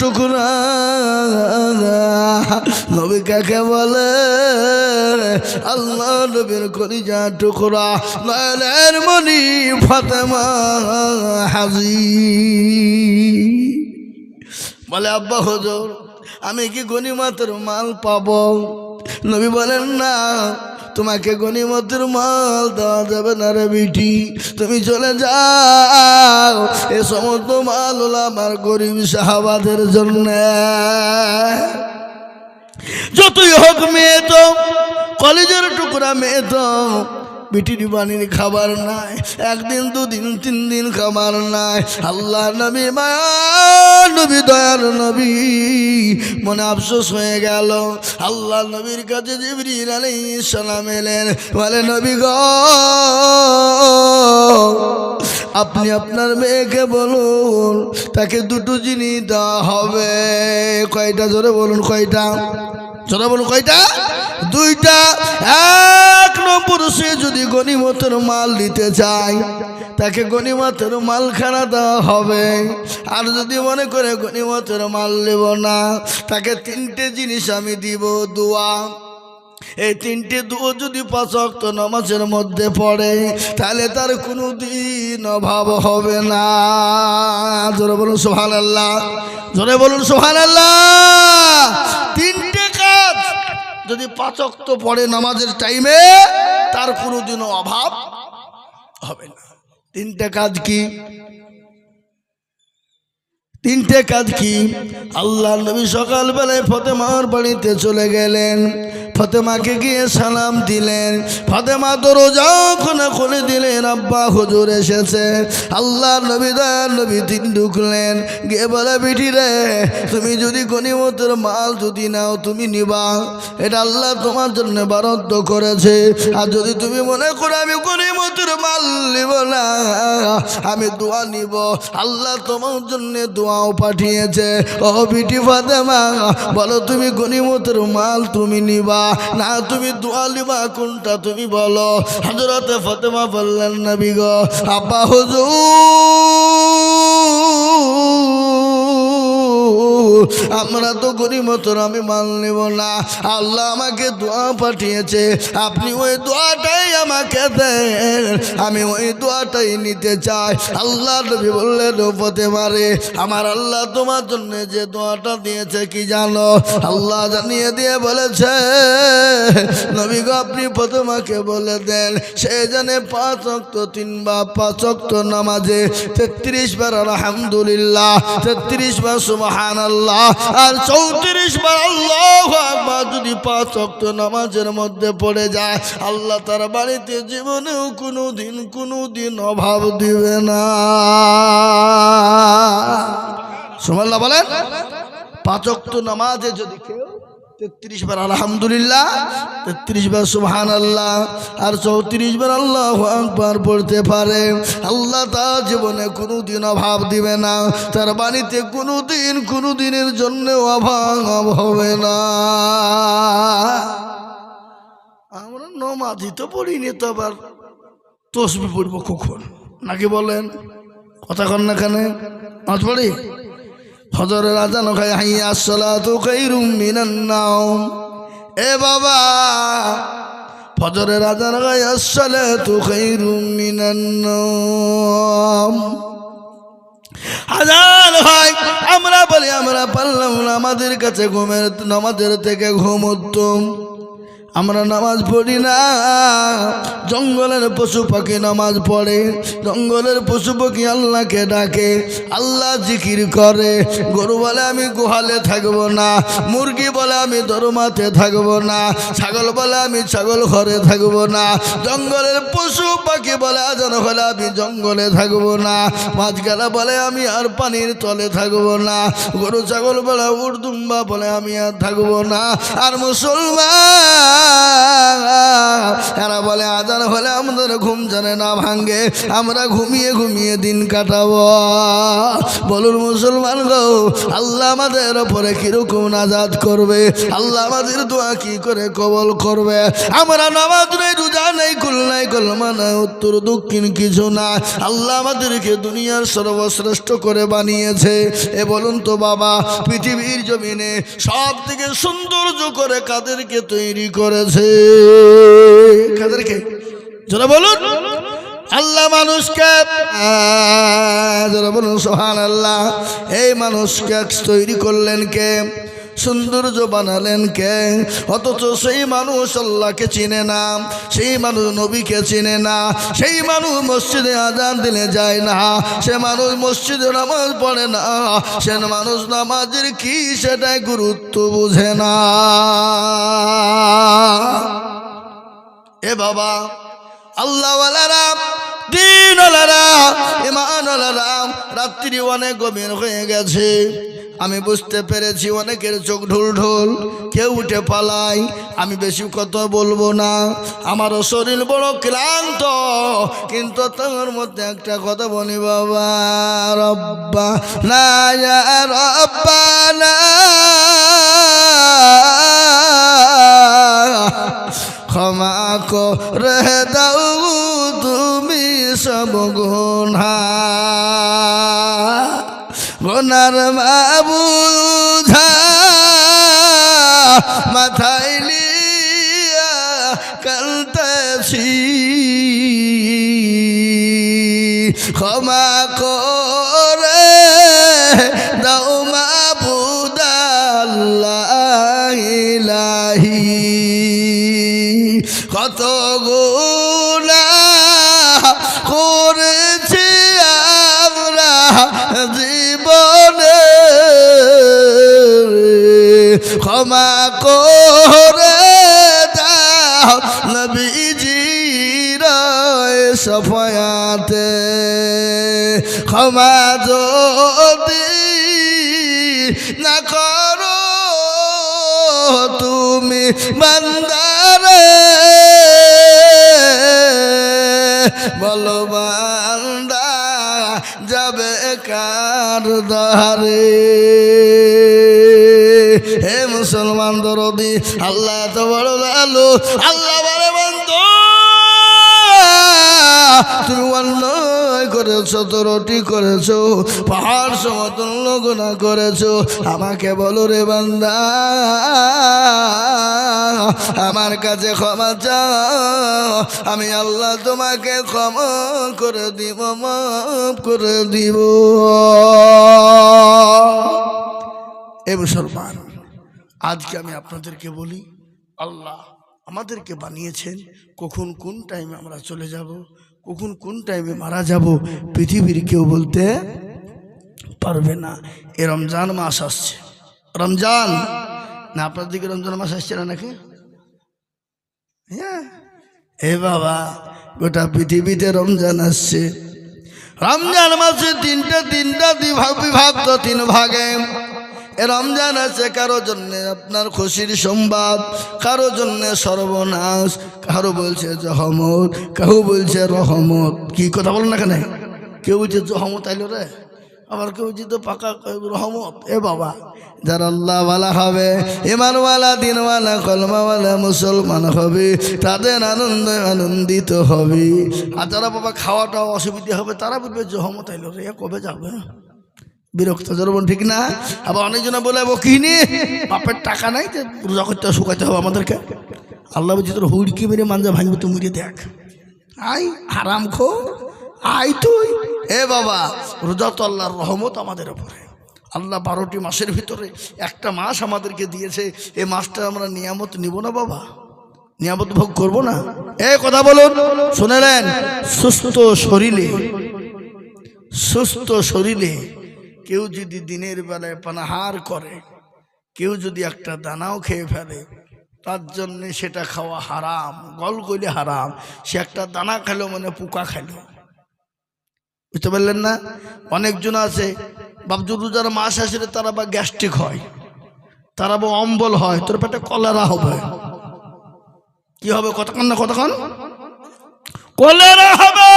টুকরা। নবী কাকে বলে? আল্লাহ নবীর কলিজা টুকরা। নয়নের মনি ফাতেমা হাজি। বলে, আব্বা হজর, আমি কি গনিমতের মাল পাবো? নবী বলেন, না। তোমাকে গনিমতের মাল দেওয়া যাবে না রে বিটি। তুমি চলে যাও এ সমস্ত মাল হলো আমার গরিব সাহাবাদের জন্য। যতই হোক মেয়ে তো, কলেজের টুকরা মেয়ে তো বিটির বাণীর খাবার নাই। একদিন, দুদিন তিন দিন খাবার নাই। আল্লাহ নবী, মায়া নবী দয়ার নবী। মনে আফসোস হয়ে গেল। আল্লাহ নবীর কাছে জিবরিল আলাইহিস সালাম এলেন। বলে, নবী গো, আপনি আপনার মেয়েকে বলুন, তাকে দুটো জিনিস দেওয়া হবে। কয়টা? জোরে বলুন কয়টা? জোরে বলুন কয়টা? দুইটা, এক নম্বর সে যদি গনিমতের মাল নিতে চায়, তাকে গনিমতের মালখানা দেওয়া হবে। আর যদি মনে করে গনিমতের মাল নেব না, তাকে তিনটে জিনিস আমি দিব, দোয়া। এই তিনটে দুও যদি পাঁচ অক্ত নামাজের মধ্যে পড়ে, তাহলে তার কোনো দিন অভাব হবে না। জোরে বলুন সোহান আল্লাহ জোরে বলুন সোহান আল্লাহ তিনটে যদি পাচক তো পড়ে নামাজের টাইমে, তার কোনো দিনও অভাব হবে না। তিনটে কাজ কি? তিনটে কাজ কি? আল্লাহ নবী সকালবেলায় ফতেমার বাড়িতে চলে গেলেন। ফতেমাকে গিয়ে সালাম দিলেন। ফতেমা দরজা খুলে খুলে দিলেন, আব্বা হুজুর এসেছে। আল্লাহ নবী দয়ার নবী তিন ঢুকলেন। গিয়ে বলে, বিটি রে, তুমি যদি গনিমতের মাল যদি নাও, তুমি নিবা। এটা আল্লাহ তোমার জন্য বরাদ্দ করেছে। আর যদি তুমি মনে করো আমি গনিমতের মাল নিব না, আমি দোয়া নিব। আল্লাহ তোমার জন্য দোয়াও পাঠিয়েছে। ও বিটি ফাতেমা, বলো তুমি গনিমতের মাল তুমি নিবা। না তুমি দোয়া লিবা কোনটা তুমি বলো? হজরতে ফতেমা বললেন নবী গো আব্বা হুজুর। আমরা তো গরিমতর আমি মাল নেব না। আল্লাহ আমাকে দোয়া পাঠিয়েছে, আপনি ওই দোয়াটাই আমাকে দেন। আমি ওই দোয়াটাই নিতে চাই। আল্লাহ নবী বললেন পথে মারে আমার আল্লাহ তোমার জন্য যে দোয়াটা দিয়েছে, কি জানো? আল্লাহ জানিয়ে দিয়ে বলেছে, নবী গো, আপনি প্রথমাকে বলে দেন, সে জানে পাঁচ অক্ত তিন বা পাঁচ অক্ত নামাজে তেত্রিশ বার আলহামদুলিল্লাহ, তেত্রিশ বার সুবহান আল্লাহ আর চৌত্রিশ বার আল্লাহ আকবার যদি পাঁচ অক্ত নামাজের মধ্যে পড়ে যায়, আল্লাহ তার বাড়িতে জীবনেও কোনো দিন কোনো দিন অভাব দিবে না। সুমাল্লাহ বলেন, পাঁচ অক্ত নামাজে যদি কেউ তেত্রিশ বার আলহামদুলিল্লাহ, তেত্রিশ বার সুবহান আল্লাহ আর চৌত্রিশ বার আল্লাহ আকবার পড়তে পারে। আল্লাহ তার জীবনে কোনো দিন অভাব দিবে না, তার বাড়িতে কোনো দিন কোনো দিনের জন্য অভাব হবে না। আমরা নমাজি তো পড়িনি, তো আবার তসবি পড়ব কখন? নাকি বলেন? কথা কন না কেন? নাচ পড়ি? হজরের আজান খাই হাইয়া, আসসালাতু খাইরুম মিনান নাওম। এ বাবা, ফজরের আজান খাই তু খাইরুম মিনান নাওম। হাজার হয় আমরা বলি, আমরা পারলাম না, আমাদের কাছে ঘুমের, নামাজের থেকে ঘুম আমরা নামাজ পড়ি না। জঙ্গলের পশু পাখি নামাজ পড়ে। জঙ্গলের পশু পাখি আল্লাহকে ডাকে, আল্লাহ জিকির করে। গরু বলে, আমি গোহালে থাকব না। মুরগি বলে, আমি দরমাতে থাকব না। ছাগল বলে, আমি ছাগল ঘরে থাকব না। জঙ্গলের পশু পাখি বলে, আজান হলে আমি জঙ্গলে থাকব না। মাছগালা বলে, আমি আর পানির তলে থাকব না। গরু ছাগল বলে, উর্দুম্বা বলে, আমি আর থাকব না। আর মুসলমান এরা বলে, আজান হলে আমাদের ঘুম জানে না ভাঙ্গে, আমরা ঘুমিয়ে ঘুমিয়ে দিন কাটাবো। বলুন মুসলমান গো, আল্লাহ আমাদের ওপরে কীরকম নাজাদ করবে? আল্লাহ আমাদের দোয়া কি করে কবল করবে? আমরা নামাজ নেই, রোজা নেই, কুল নাই, কলমা উত্তর, দক্ষিণ কিছু না আল্লাহ আমাদেরকে দুনিয়ার সর্বশ্রেষ্ঠ করে বানিয়েছে। এ বলুন তো বাবা, পৃথিবীর জমিনে সব থেকে সৌন্দর্য করে কাদেরকে তৈরি করেছে। কাদেরকে? যারা বলুন। আল্লাহ মানুষকে যারা বলুন সোহান আল্লাহ এই মানুষকে তৈরি করলেন কে? সৌন্দর্য বানালেন কে? অথচ সেই মানুষ আল্লাহকে চিনে না, সেই মানুষ নবীকে চিনে না, সেই মানুষ মসজিদে আজান দিলে যায় না, সে মানুষ মসজিদে নামাজ পড়ে না, সে মানুষ নামাজের কি সেটাই গুরুত্ব বুঝে না। বাবা। আল্লাহওয়ালারা, দিনওয়ালারা ইমানওয়ালারা রাত্রি অনেক গভীর হয়ে গেছে। আমি বুঝতে পেরেছি অনেকের চোখ ঢোল ঢোল কেউ উঠে পালাই আমি বেশি কথা বলব না। আমারও শরীর বড় ক্লান্ত, কিন্তু তোমার মধ্যে একটা কথা বলি বাবা রব্বা না রব্বা না ক্ষমা করে দাও তুমি সব গুণা। গোনার মাবুঝা মাথায় লিয়া ক্ষমা করে ক্ষমা করে দাও। নবীজির সফয়াতে। ক্ষমা যদি না করো, তুমি বান্দারে বলো বান্দা যাবে কার দারে মুসলমান দরদি, আল্লাহ এত বড় লালু আল্লাহ বলে বন্ধ। তুমি অন্যায় করেছ, তোরটি করেছ, পাহাড় সমতুল্য গুণা করেছ। আমাকে বলো রে বান্দা, আমার কাছে ক্ষমা চাও, আমি আল্লাহ তোমাকে ক্ষমা করে দিব, মাফ করে দিব। এ মুসলমান। আজকে আমি আপনাদেরকে বলি, আল্লাহ আমাদেরকে বানিয়েছেন কখন কোন টাইমে আমরা চলে যাব, কখন কোন টাইমে মারা যাব, পৃথিবীর কেউ বলতে পারবে না। এ রমজান মাস আসছে। রমজান! না আপনার দিকে রমজান মাস আসছে না নাকি? হ্যাঁ। এ বাবা, গোটা পৃথিবীতে রমজান আসছে। রমজান মাসে তিনটা তিনটা বিভাগ বিভক্ত তিন ভাগে। রমজান আছে, কারও জন্য আপনার খুশির সংবাদ, কারও জন্য সর্বনাশ, কারও বলছে জহমত কেউ বলছে রহমত। কি কথা বলেন না কেন? কেউ বলছে জহমত আইলো রে, আবার কেউ তো পাকা, রহমত। এ বাবা, যারা আল্লাহওয়ালা হবে ইমানওয়ালা দিনওয়ালা কলমাওয়ালা মুসলমান হবে, তাদের আনন্দ আনন্দিত হবে। আর যারা বাবা খাওয়াটা অসুবিধা হবে, তারা বলবে জহমত আইলো রে কবে যাবে? বিরক্ত জরবন ঠিক না? আবার অনেকজনে বলে কিনি বাপের টাকা নাই যে রোজা করতে শুকাইতে হবে আমাদেরকে। আল্লাহ বলছি, তোর হুড়কি মেরে মাঞ্জা ভাঙবে, তুই মেরে দেখ। আই, হারাম খো আই তুই। এ বাবা, রোজা তো আল্লাহর রহমত আমাদের উপরে। আল্লাহ বারোটি মাসের ভিতরে একটা মাস আমাদেরকে দিয়েছে। এই মাসটা আমরা নিয়ামত নিব না বাবা? নিয়ামত ভোগ করব না? এ, কথা বলুন শুনেলেন সুস্থ শরীরে সুস্থ শরীরে কেউ যদি দিনের বেলায় পানাহার করে, কেউ যদি একটা দানাও খেয়ে ফেলে, তার জন্য সেটা খাওয়া হারাম, গল গলে হারাম। সে একটা দানা খেলো মানে পোকা খেলো। বুঝতে পারলেন না? অনেকজন আছে বাবজু রোজার মাস আসলে তারা বা গ্যাস্ট্রিক হয়, তারা বা অম্বল হয়, তোর পেটে কলেরা হবে। কি হবে কতক্ষণ না কতক্ষণ? কলেরা হবে!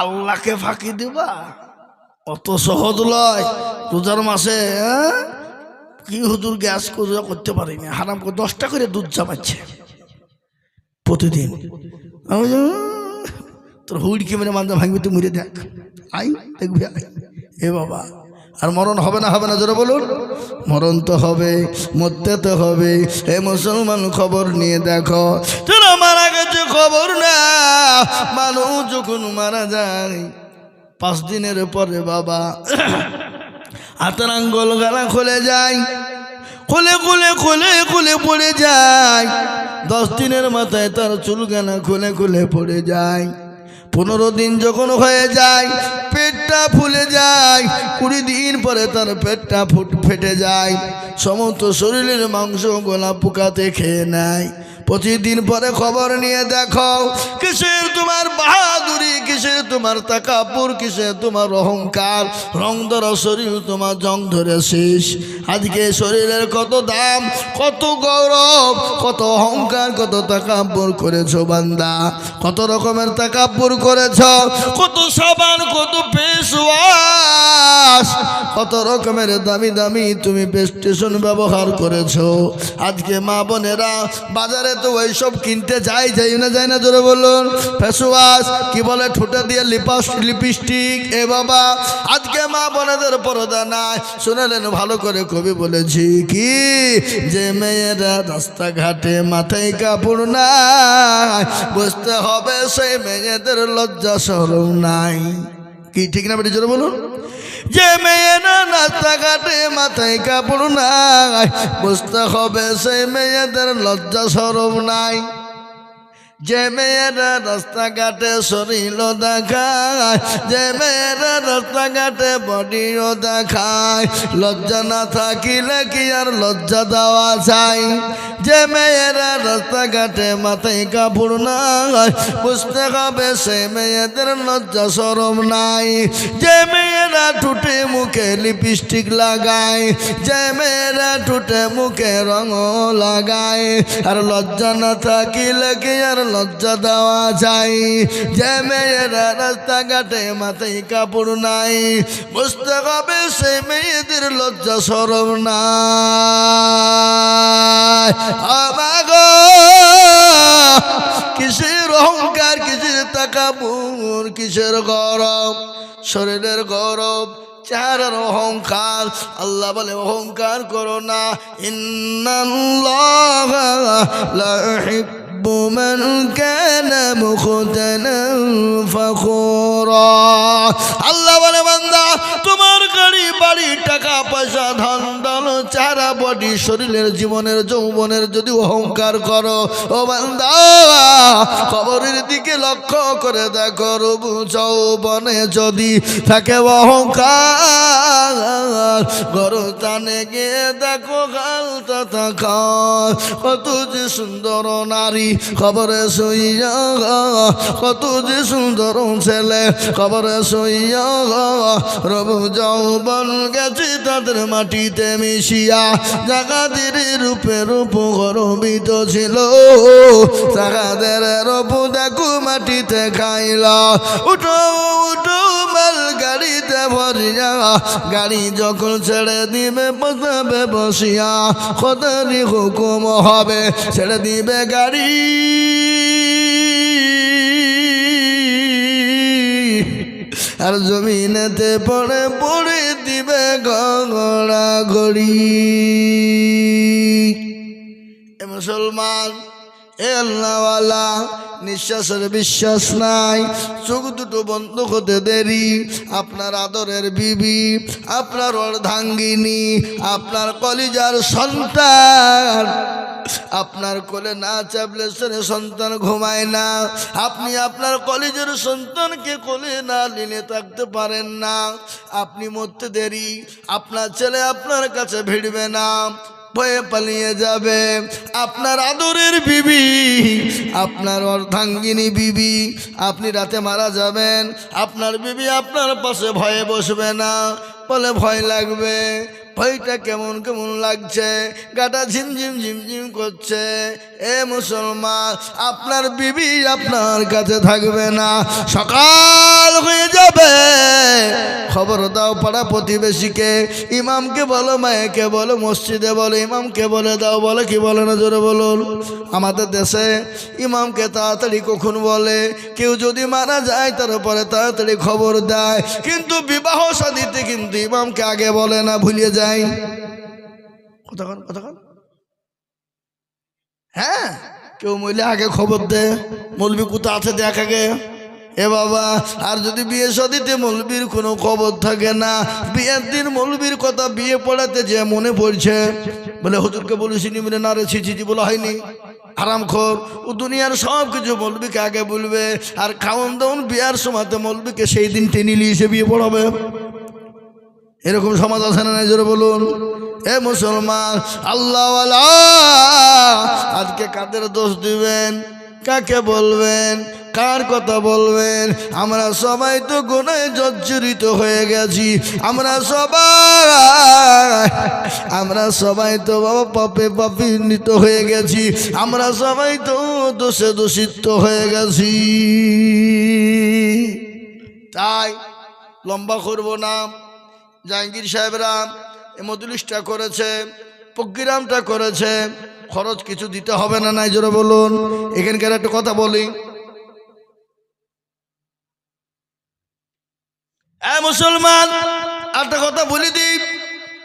আল্লাহকে ফাঁকি দিবা? অত সহজ লয় রোজার মাসে? কি হুজুর গ্যাস করে করতে পারিনি হারাম করে দশটা করে দুধ চাপাচ্ছে প্রতিদিন। আমি বলি, "উম, তোর হুড়কি মেরে মাঝে ভাঙবি তুই মরে দেখ। আই দেখবি আই। এ বাবা আর মরণ হবে না হবে না জোরে বলুন। মরণ তো হবে মরতে তো হবে। এ মুসলমান খবর নিয়ে দেখো তোরা মারা গেছে খবর না। মানুষ যখন মারা যায় পাঁচ দিনের পরে বাবা হাতের আঙ্গল গালা খুলে যায়, খুলে খুলে খুলে খুলে পড়ে যায়। দশ দিনের মাথায় তার চুল গানা খুলে খুলে পড়ে যায়। পনেরো দিন যখন হয়ে যায়, পেটটা ফুলে যায়, কুড়ি দিন পরে তার পেটটা ফুট, ফেটে যায়। সমস্ত শরীরের মাংস গোলা পোকাতে খেয়ে নেয়। পঁচিশ দিন পরে খবর নিয়ে দেখো, কিসের তোমার বাহাদুরি, কিসের তোমার তাকাপুর, কিসের তোমার অহংকার, রং ধরা শরীর তোমার জং ধরে শেষ। আজকে শরীরের কত দাম, কত গৌরব, কত অহংকার, কত তাকাপুর করেছ বান্দা। কত রকমের তাকাপুর করেছ, কত সাবান, কত ফেসওয়াশ কত রকমের দামি দামি তুমি স্টেশন ব্যবহার করেছ। আজকে মা বোনেরা বাজারে তো ওইসব কিনতে যাই যাই না যায় না, জোরে বলুন। ফেসওয়াশ, কি বলে, ঠোঁটে দিয়ে লিপাস, লিপস্টিক, এ বাবা। আজকে মা বোনেদের পরদা নাই। শুনেলেন, ভালো করে কবি বলেছি কি, যে মেয়েরা রাস্তাঘাটে মাথায় কাপড় নাই, বুঝতে হবে সেই মেয়েদের লজ্জা সরম নাই। কি, ঠিক না বেটি, জোরে বলুন? যে মেয়েরা রাস্তাঘাটে মাথায় কাপড় নাই। বুঝতে হবে সেই মেয়েদের লজ্জা স্বরূপ নাই। যে মেয়েরা রাস্তাঘাটে শরীর দেখায়, যে মেয়েরা রাস্তাঘাটে বডিও দেখায়, লজ্জা না থাকিলে কি আর লজ্জা দেওয়া যায়? যে মেয়েরা রাস্তাঘাটে মাথায় কাপড় নাই, বুঝতে হবে সে মেয়েদের লজ্জা সরম নাই। যে মেয়েরা ঠুটে মুখে লিপস্টিক লাগায়, যে মেয়েরা ঠুটে মুখে রঙ লাগায়, আর লজ্জা না থাকিলে কি আর লজ্জা দেওয়া যায়। যে মেয়েরা রাস্তাঘাটে মাথায় কাপড় নাই, বুঝতে হবে সে মেয়েদের লজ্জা নাই। আমাগো, কিসের অহংকার, কিসের তাকাপুর কিসের গরম? শরীরের গরম, চেহারার অহংকার। আল্লাহ বলে, অহংকার করো না। ইন্নাল্লাহ লা ইউহিব্বু মান কানা মুখতালান ফাখুরা আল্লাহ বলে বান্দা তোমার গাড়ি, বাড়ি, টাকা, পয়সা, ধন দল চারা বডি শরীরের, জীবনের, যৌবনের যদি অহংকার করো, ও বান্দা দিকে লক্ষ্য করে দেখো, রবু যৌবনে যদি থাকে অহংকার, গরতানে গিয়ে দেখো গালটা থাকা কত যে সুন্দর নারী খবরে শুইয়া কত যে সুন্দর ছেলে খবরে শুইয়া রবু যৌবন গেছে তাদের মাটিতে মিশিয়া। জাগাদের রূপে রূপ গরবিত ছিল। জাগাদের রূপ দেখো মাটিতে খাইলা। উঠো উঠো মাল গাড়িতে ভরিয়া। গাড়ি যখন ছেড়ে দিবে, বসাবে, বসিয়া। কদারি হুকুম হবে, ছেড়ে দিবে গাড়ি। আর জমিনেতে পড়ে পড়ে দিবে গড়া গড়ি এ মুসলমান, এ আল্লাহওয়ালা, নিঃশ্বাসের বিশ্বাস নাই, চোখ দুটো বন্ধ হতে দেরি। আপনার আদরের বিবি, আপনার অর্ধাঙ্গিনী, আপনার কলিজার সন্তান। আপনার কোলে না চাপলে সে সন্তান ঘুমায় না। আপনি আপনার কলেজের সন্তানকে কোলে না নিলে থাকতে পারেন না। আপনি মরতে দেরি, আপনার ছেলে আপনার কাছে ভিড়বে না। ভয়ে পালিয়ে যাবে। আপনার আদরের বিবি, আপনার অর্ধাঙ্গিনী বিবি, আপনি রাতে মারা যাবেন। আপনার বিবি আপনার পাশে ভয়ে বসবে না। বলে ভয় লাগবে। ভয়টা কেমন কেমন লাগছে? গাটা ঝিমঝিম ঝিমঝিম করছে। এ মুসলমান, আপনার বিবি আপনার কাছে থাকবে না। সকাল হয়ে যাবে। খবর দাও পাড়া প্রতিবেশীকে। ইমামকে বলো, মায়েকে বলো, মসজিদে বলো, ইমামকে বলে দাও, বলে কি বলে না জোরে বলুন। আমাদের দেশে ইমামকে তাড়াতাড়ি কখন বলে? কেউ যদি মারা যায়, তারপরে তাড়াতাড়ি খবর দেয়। কিন্তু বিবাহ সাদিতে কিন্তু ইমামকে আগে বলে না ভুলিয়ে যায়। কতক্ষণ কতক্ষণ? হ্যাঁ কেউ মহিলা আগে খবর দে। মলবি কোথা আছে দেখ আগে। এ বাবা, আর যদি বিয়ে সদিতে মলবির কোনো খবর থাকে না, বিয়ের দিন মলবির কথা বিয়ে পড়াতে যে মনে পড়ছে, বলে হুজুরকে বলেছিনি বলে না রে ছিচি বলা হয়নি। আরাম খোর ও দুনিয়ার সব কিছু মলবিকে আগে বলবে, আর খাওয়ান দাওন বিয়ার সময়তে মলবিকে সেই দিন টেনে নিয়ে এসে বিয়ে পড়াবে। এরকম সমাজ আছে না জোরে বলুন। এ মুসলমান আল্লাহ আজকে কাদের দোষ দিবেন? কাকে বলবেন? কার কথা বলবেন? আমরা সবাই তো গুণায় জর্জরিত হয়ে গেছি। আমরা সবাই আমরা সবাই তো বাবা পাপে পাপিত হয়ে গেছি। আমরা সবাই তো দোষে দূষিত হয়ে গেছি। তাই লম্বা করব না। জাহাঙ্গীর সাহেবরা মজলিসটা করেছে, প্রোগ্রামটা করেছে। খরচ কিছু দিতে হবে না, নাই জোরে বলুন। এখানকার একটা কথা বলি। মুসলমান একটা কথা বলি দিই।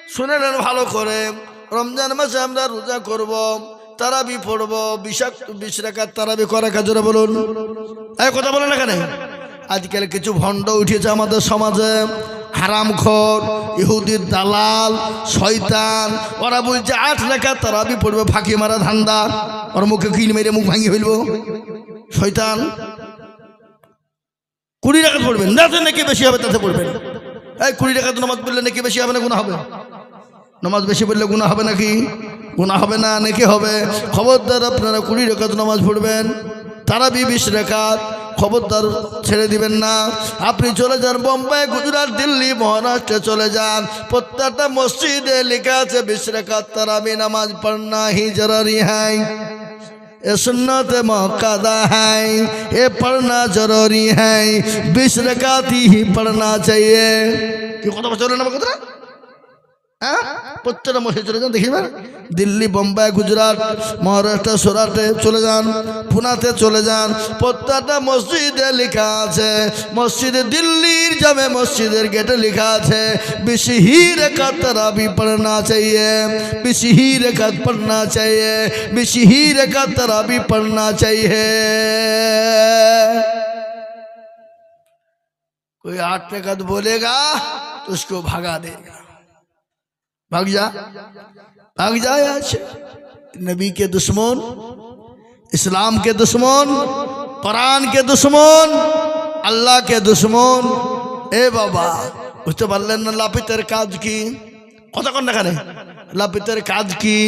শুনে নেন ভালো করে। রমজান মাসে আমরা রোজা করব, তারাবি পড়ব, বিষাক্ত বিশ রেখার তারাবি করা কাজরে বলুন। এই কথা বলেন এখানে। আজকাল কিছু ভণ্ড উঠেছে আমাদের সমাজে। হারামখোর ইহুদির দালাল, শয়তান। ওরা বলছে, আট রেখা তারাবি পড়বে, ফাঁকি মারা ধান্দা। ওর মুখে কিল মেরে মুখ ভাঙিয়ে ফেলব। শয়তান, কুড়ি টাকা পড়বেন। যাতে নাকি বেশি হবে, তাতে পড়বেন। এই কুড়ি টাকা তো নামাজ পড়লে নাকি বেশি হবে না গুণা হবে? নামাজ বেশি পড়লে গুণা হবে নাকি? গুণা হবে না, নাকি হবে? খবরদার, আপনারা কুড়ি রেখাত নামাজ পড়বেন। তারা বিশ রেখাত খবরদার ছেড়ে দিবেন না আপনি চলে যান বোম্বাই গুজরাট দিল্লি মহারাষ্ট্রে চলে যান প্রত্যেকটা মসজিদে লেখা আছে বিশ রেখাত তারাবি নামাজ পড়না হি জরারি হ্যাঁ ये सुन्नत मौकादा है ये पढ़ना जरूरी है बीस रकाती ही पढ़ना चाहिए কি কথা বলছেন না কথা হ্যাঁ প্রত্যেকটা মসজিদ চলে যান দেখিবেন দিল্লি বোম্বাই গুজরাট মহারাষ্ট্র সুরাটে চলে যান পুনাতে চলে যান প্রত্যেকটা মসজিদে লেখা আছে মসজিদে দিল্লির জামে মসজিদের গেটে লেখা আছে বেশি ही रकात तरावी पढ़ना चाहिए बेसी ही रकात पढ़ना चाहिए बेसी ही रकात तरावी पढ़ना चाहिए कोई आठ रकात बोलेगा तो उसको भगा देगा भाग जा भाग जा यहाँ से नबी के दुश्मन इस्लाम के दुश्मन कुरान के दुश्मन আল্লাহ কে দুশ্মন এ বাবা বুঝতে পারলেন না লাপিতের কাজ কি কতক্ষণ এখানে লাপিতের কাজ কি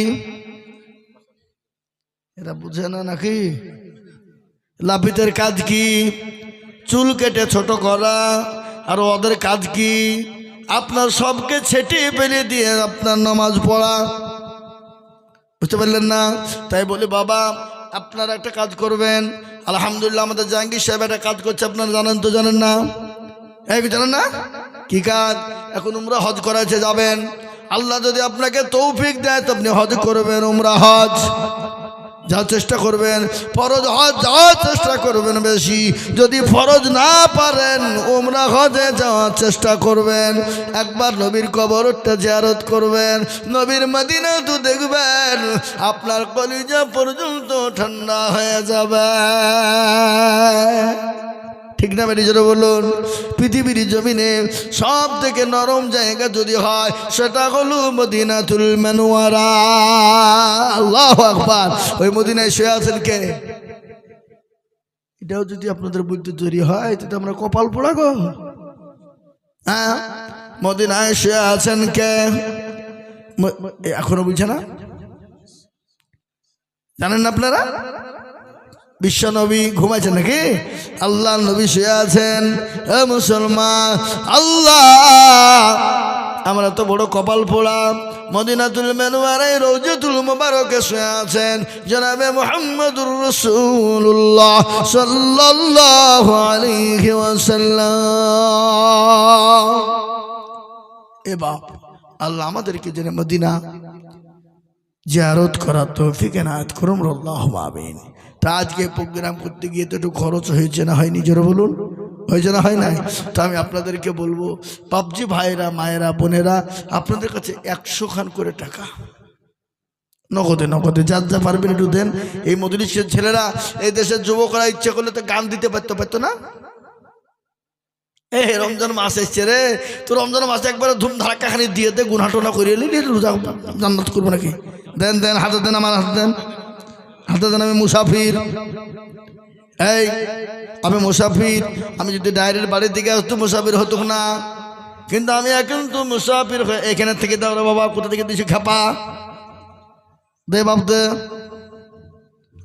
এরা বুঝে না নাকি লাপিতের কাজ কি চুল কেটে ছোট করা আর ওদের কাজ কি আপনার সবকে ছেটিয়ে ফেলে দিয়ে আপনার নামাজ পড়া। বুঝতে পারলেন না? তাই বলি, বাবা, আপনারা একটা কাজ করবেন। আলহামদুলিল্লাহ, আমাদের জাহাঙ্গীর সাহেব একটা কাজ করছে, আপনারা জানেন তো, জানেন না? এই জানেন না? কি কাজ? এখন উমরা হজ করাছে যাবেন। আল্লাহ যদি আপনাকে তৌফিক দেয়, তো আপনি হজ করবেন, উমরা হজ। যাওয়ার চেষ্টা করবেন, ফরজ হজ যাওয়ার চেষ্টা করবেন বেশি। যদি ফরজ না পারেন, উমরা হজে যাওয়ার চেষ্টা করবেন। একবার নবীর কবরটা জিয়ারত করবেন। নবীর মদিনা তো দেখবেন, আপনার কলিজা পর্যন্ত ঠান্ডা হয়ে যাবে। ঠিক না বেরিয়ে বলুন? পৃথিবীর জমিনে সব থেকে নরম জায়গা যদি হয়, সেটা হলো মদিনাতুল মানুয়ারা। আল্লাহ ওই মদিনায় শুয়ে আছেন কে? এটাও যদি আপনাদের বুদ্ধি তৈরি হয় তো আমরা কপাল পোড়া গো। হ্যাঁ? মদিনায় শুয়ে আছেন কে? এখনও বুঝছে না? জানেন না আপনারা? বিশ্ব নবী ঘুমাইছেন নাকি? আল্লাহ নবী শুয়ে আছেন। এ মুসলমান, আল্লাহ। আমরা তো বড় কপাল পোড়া। মদিনাতুল মেনুয়ারে রৌজাতুল মুবারকে শুয়ে আছেন। জনাবে মোহাম্মদুর রসুল্লাহ সাল্লাল্লাহু আলাইহি ওয়াসাল্লাম। এ বাপ, আল্লাহ আমাদেরকে যেন মদিনা জিয়ারত করার তৌফিক এনায়ত করুন। আল্লাহ আমিন। তা আজকে প্রোগ্রাম করতে গিয়ে তো একটু খরচ হয়েছে না হয় নিজের বলুন। হয়েছে না, হয় নাই? তো আমি আপনাদেরকে বলব পাবজি ভাইরা মায়েরা, বোনেরা, আপনাদের কাছে একশো খান করে টাকা। নগদে নগদে যার যা পারবেন একটু দেন। এই মধুরিশের ছেলেরা, এই দেশের যুবকরা ইচ্ছে করলে তো গান দিতে পারতো পারতো না? এ, রমজান মাস এসছে রে। তো রমজান মাসে একবারে ধুম ধাক্কা খানি দিয়ে দে গুনা টোনা করিয়ে নিলি রোজা জান্নাত করব নাকি? দেন দেন, হাতে দেন, আমার হাতে দেন। হাতে আমি মুসাফির। এই, আমি মুসাফির। আমি যদি ডায়েরির বাড়ির দিকে আসতো, মুসাফির হতো না। কিন্তু আমি এখন তো মুসাফির এখানে থেকে দাও বাবা, কোথা থেকে দিছি খাপা? দে বাপ দে।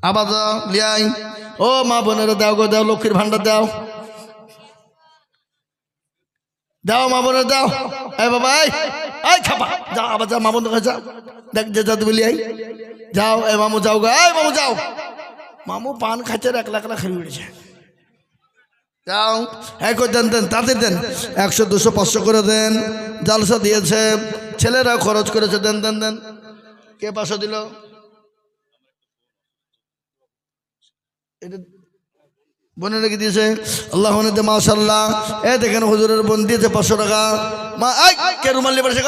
আবার লিয়াই ও মা বোনেরা, দাও গো, দাও, লক্ষ্মীর ভান্ডার দাও। দাও মা বোনের, দাও। এই বাবা, এই খাপা। যাও আবার যা, মা বোন যাও দেখ, যে, যা বলি এই যাও, এ মামু যাও গো, এই মামু যাও। মামু পান খাচ্ছে একলা একলা খেয়ে উঠেছে। যাও হ্যাঁ করে দেন দেন তাদের দেন। একশো, দুশো, পাঁচশো করে দেন। জালসা দিয়েছে ছেলেরা খরচ করেছে, দেন দেন দেন। কে পাঁচশো দিল? এটা বোনে রেখে দিয়েছে। আল্লাহ দে মাশাল্লাহ এ দেখেন হুজুরের বোন দিয়েছে পাঁচশো টাকা। মা আই কে রুমাল পারছে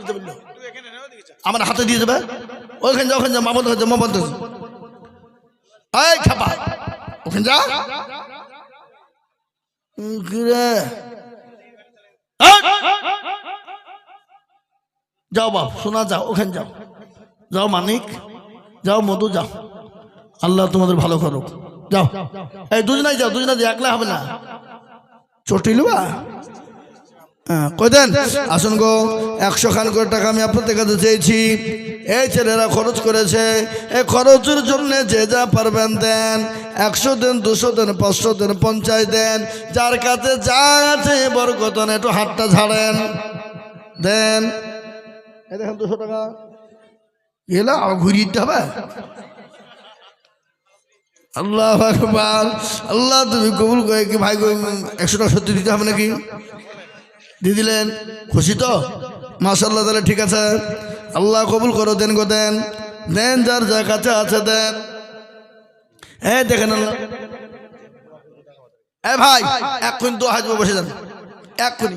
দিতে বলল? আমার হাতে দিয়ে দেবে? ওইখানে যাও ওখানে যাও মামন্ত হচ্ছে মামন্ত আই খাপা। ওখানে যা। যাও বাপ শোনা যাও ওখানে যাও। যাও মানিক, যাও মধু, যাও। আল্লাহ তোমাদের ভালো করুক। যাও। এই দুজনাই যাও দুজনাই যাও, একলা হবে না। চটিল বা হ্যাঁ কই দেন? আসুন গো, একশো খান করে টাকা আমি আপনাদের কাছে চেয়েছি এই ছেলেরা খরচ করেছে, এই খরচের জন্য যে যা পারবেন দেন। একশো দেন, দুশো দেন, পাঁচশো দেন, পঞ্চাশ দেন। যার কাছে যা আছে বরকতন একটু হাতটা ঝাড়েন। দেন। এই দেখেন, দুশো টাকা। আবার ঘুরিয়ে দিতে হবে? আল্লাহ আকবার। আল্লাহ, তুমি কবুল করে কি ভাই একশো টাকা সত্যি দিতে হবে নাকি? দিয়ে দিলেন, খুশি তো? মাসাল্লাহ তাহলে ঠিক আছে। আল্লাহ কবুল করো, দেন গো, দেন। দেন যার যা কাছে আছে, দেন। হ্যাঁ দেখেন এ ভাই, এক্ষুনি দু হাজার বসে যান। এক্ষুনি।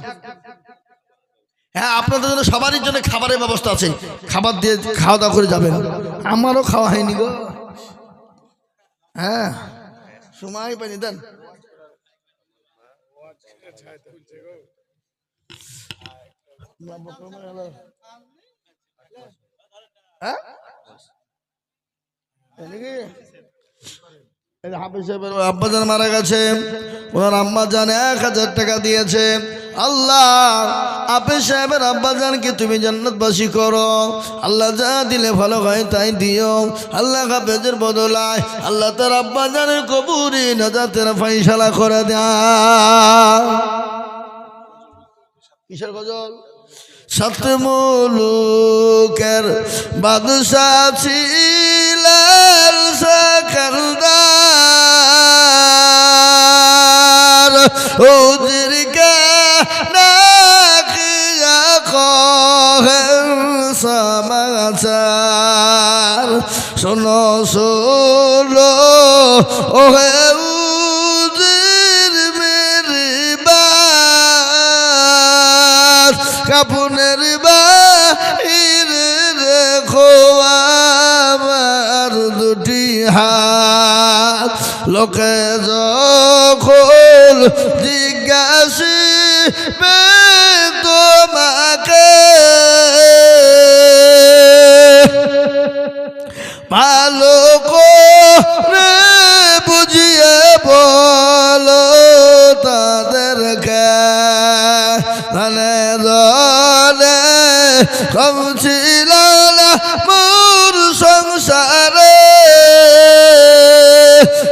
হ্যাঁ আপনাদের জন্য সবারই জন্য খাবারের ব্যবস্থা আছে। খাবার দিয়ে খাওয়া দাওয়া করে যাবেন। আমারও খাওয়া হয়নি গো। হ্যাঁ সময় পাইনি, দেন হ্যাঁ এদিকে? এই যে হাফিজ সাহেবের আল্লাহ তুমি জান্নাতবাসী করো আল্লাহ যা দিলে ভালো হয় তাই দিও আল্লাহ হাফেজের বদলায় আল্লাহ, তার আব্বাজানের কবুরি নাজাতের ফাইসালা করে দেয় কিসের গজল? সাত মুলুকের বাদশা ছিলেন সকালদার সমাচার। শোনো শোনো ওহে কাপুনের বাহিরে রেখো দুটি হাত। লোকে যখন জিজ্ঞাসিবে তোমাকে ভালো বুঝিয়ে বলো তাদেরকে। মানে দলে কম ছিল না মোর সংসারে।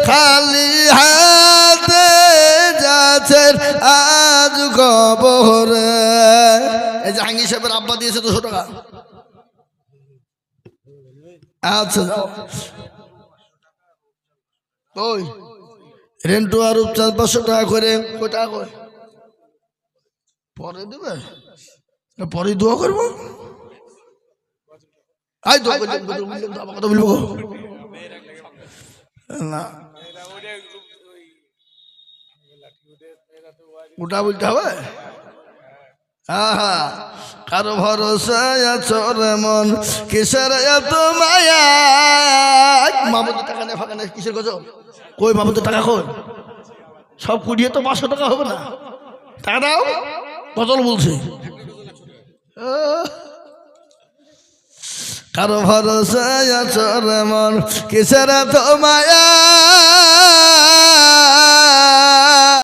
খালি হাতে যাচ্ছেন আজ কবরে। এই যে হাঙ্গি সাহেবের আব্বা দিয়েছে দুশো টাকা। আচ্ছা রেন্টু আর চার পাঁচশো টাকা করে। কয় টাকা করে? পরে দেবে? পরে দোয়া করব? আই দোয়া কথা না। বলতে হবে? আহা কারও ভরসা আছো রে মন, কিসের এত মায়া? মামুদের টাকা নেই, ফাঁকা নেই, কিসের গজ কই মামুদের টাকা কই? সব কুড়িয়ে তো পাঁচশো টাকা হবে না। টাকা দাও। গজল বলছে? কারও ভরসা আছো মন কিসের তো মায়া?